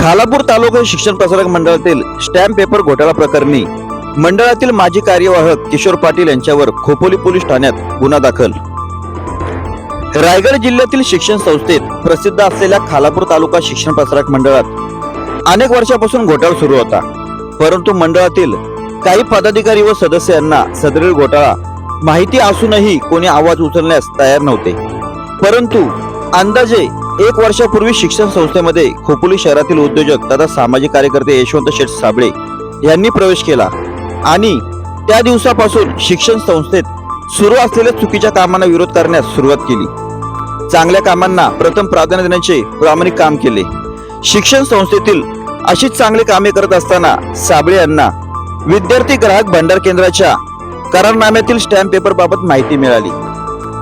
खालापूर तालुका शिक्षण प्रसारक मंडळातील stamp paper घोटाळा प्रकरणी मंडळातील माजी कार्यवाहक किशोर पाटील यांच्यावर खोपोली पोलीस ठाण्यात गुन्हा दाखल. रायगड जिल्ह्यातील शिक्षण संस्थेत प्रसिद्ध असलेल्या खालापूर तालुका शिक्षण प्रसारक मंडळात अनेक वर्षापासून घोटाळा सुरू होता. परंतु मंडळातील काही पदाधिकारी व सदस्यांना सदरील घोटाळा माहिती असूनही कोणी आवाज उचलण्यास तयार नव्हते. परंतु अंदाजे एक वर्षापूर्वी शिक्षण संस्थेमध्ये खोपोली शहरातील उद्योजक तथा सामाजिक कार्यकर्ते यशवंत शेठ साबळे यांनी प्रवेश केला. आणि त्या दिवसापासून शिक्षण संस्थेत सुरू असलेल्या चुकीच्या कामांना विरोध करण्यास सुरुवात केली. चांगल्या कामांना प्रथम प्राधान्य देण्याचे प्रामाणिक काम केले. शिक्षण संस्थेतील अशीच चांगली कामे करत असताना साबळे यांना विद्यार्थी ग्राहक भंडार केंद्राच्या करारनाम्यातील स्टॅम्प पेपर बाबत माहिती मिळाली.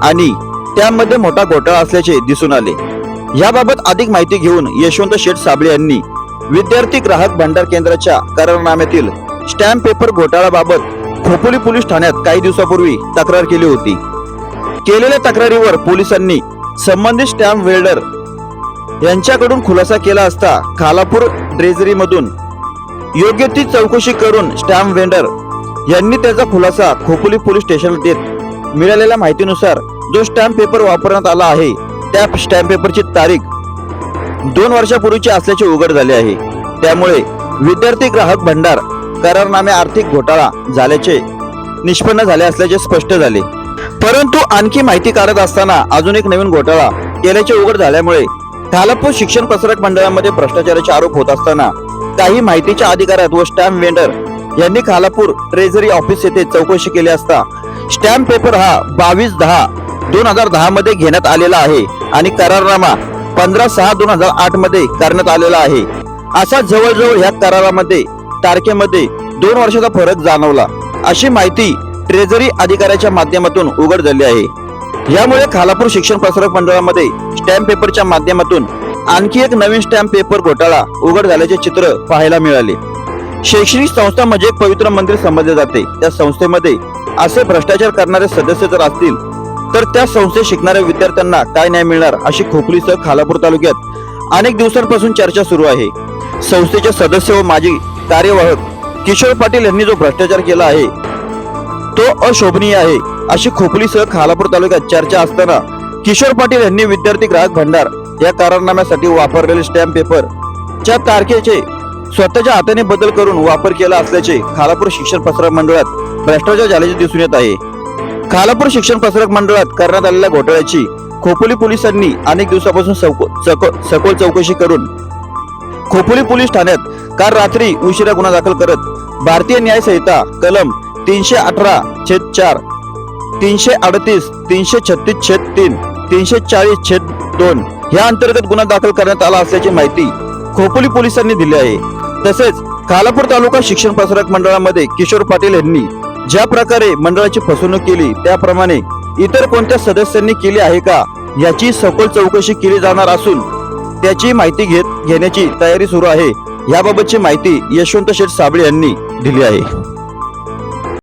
आणि त्यामध्ये मोठा घोटाळा असल्याचे दिसून आले. याबाबत अधिक माहिती घेऊन यशवंत शेठ साबळे यांनी विद्यार्थी ग्राहक भंडार केंद्राच्या करारनाम्यातील स्टॅम्प पेपर घोटाळ्याबाबत खोपोली पोलीस ठाण्यात काही दिवसापूर्वी तक्रार केली होती. केलेल्या तक्रारीवर पोलिसांनी संबंधित स्टॅम्प वेल्डर यांच्याकडून खुलासा केला असता खालापूर ड्रेजरीमधून योग्य ती चौकशी करून स्टॅम्प वेंडर यांनी त्याचा खुलासा खोपोली पोलीस स्टेशनला देत मिळालेल्या माहितीनुसार जो स्टॅम्प पेपर वापरण्यात आला आहे त्या स्टॅम्प पेपरची तारीख दोन वर्षापूर्वीची असल्याचे उघड झाले आहे. त्यामुळे विद्यार्थी ग्राहक भंडार करारनामे आर्थिक घोटाळा झाल्याचे निष्पन्न झाले असल्याचे स्पष्ट झाले. परंतु आणखी माहिती काढत असताना अजून एक नवीन घोटाळा केल्याचे उघड झाल्यामुळे खालापूर शिक्षण प्रसारक मंडळामध्ये भ्रष्टाचाराचे आरोप होत असताना काही माहितीच्या अधिकाऱ्यात व स्टॅम्प वेंडर यांनी खालापूर ट्रेझरी ऑफिस येथे चौकशी केली असता स्टॅम्प पेपर हा बावीस दहा दोन हजार दहा मध्ये घेण्यात आलेला आहे आणि करारनामा पंधरा सहा दोन हजार आठमध्ये करण्यात आलेला आहे. असा जवळजवळ ह्या करारामध्ये तारखेमध्ये दोन वर्षाचा फरक जाणवला. अशी माहिती ट्रेझरी अधिकाऱ्याच्या माध्यमातून उघड झाली आहे. यामुळे खालापूर शिक्षण प्रसारक मंडळामध्ये स्टॅम्प पेपरच्या माध्यमातून आणखी एक नवीन स्टॅम्प पेपर घोटाळा उघड झाल्याचे चित्र पाहायला मिळाले. शैक्षणिक संस्था म्हणजे एक पवित्र मंदिर समजले जाते. त्या संस्थेमध्ये असे भ्रष्टाचार करणारे सदस्य जर असतील तर त्या संस्थेत शिकणाऱ्या विद्यार्थ्यांना काय न्याय मिळणार अशी खोपलीसह खालापूर तालुक्यात अनेक दिवसांपासून चर्चा सुरू आहे. संस्थेचे सदस्य व माजी कार्यवाहक किशोर पाटील यांनी जो भ्रष्टाचार केला आहे तो अशोभनीय आहे अशी खोपलीसह खालापूर तालुक्यात चर्चा असताना किशोर पाटील यांनी विद्यार्थी ग्राहक भंडार या कारनाम्यासाठी वापरलेले स्टॅम्प पेपर च्या तारखेचे स्वतःच्या हाताने बदल करून वापर केला असल्याचे खालापूर शिक्षण पत्र मंडळात भ्रष्टाचार झाल्याचे दिसून येत आहे. खालापूर शिक्षण प्रसारक मंडळात करण्यात आलेल्या घोटाळ्याची खोपोली पोलिसांनी अनेक दिवसापासून सखोल चौकशी करून खोपोली पोलीस ठाण्यात काल रात्री उशिरा गुन्हा दाखल करत भारतीय न्याय संहिता कलम तीनशे अठरा छेद चार तीनशे अडतीस तीनशे छत्तीस छेद तीन तीनशे चाळीस छेद दोन या अंतर्गत गुन्हा दाखल करण्यात आला असल्याची माहिती खोपोली पोलिसांनी दिली आहे. तसेच खालापूर तालुका शिक्षण प्रसारक मंडळामध्ये किशोर पाटील यांनी ज्या प्रकारे मंडळाची फसवणूक केली त्याप्रमाणे इतर कोणत्या सदस्यांनी केली आहे का याची सखोल चौकशी केली जाणार असून त्याची माहिती घेत घेण्याची तयारी सुरू आहे. याबाबतची माहिती यशवंत शेठ साबळे यांनी दिली आहे.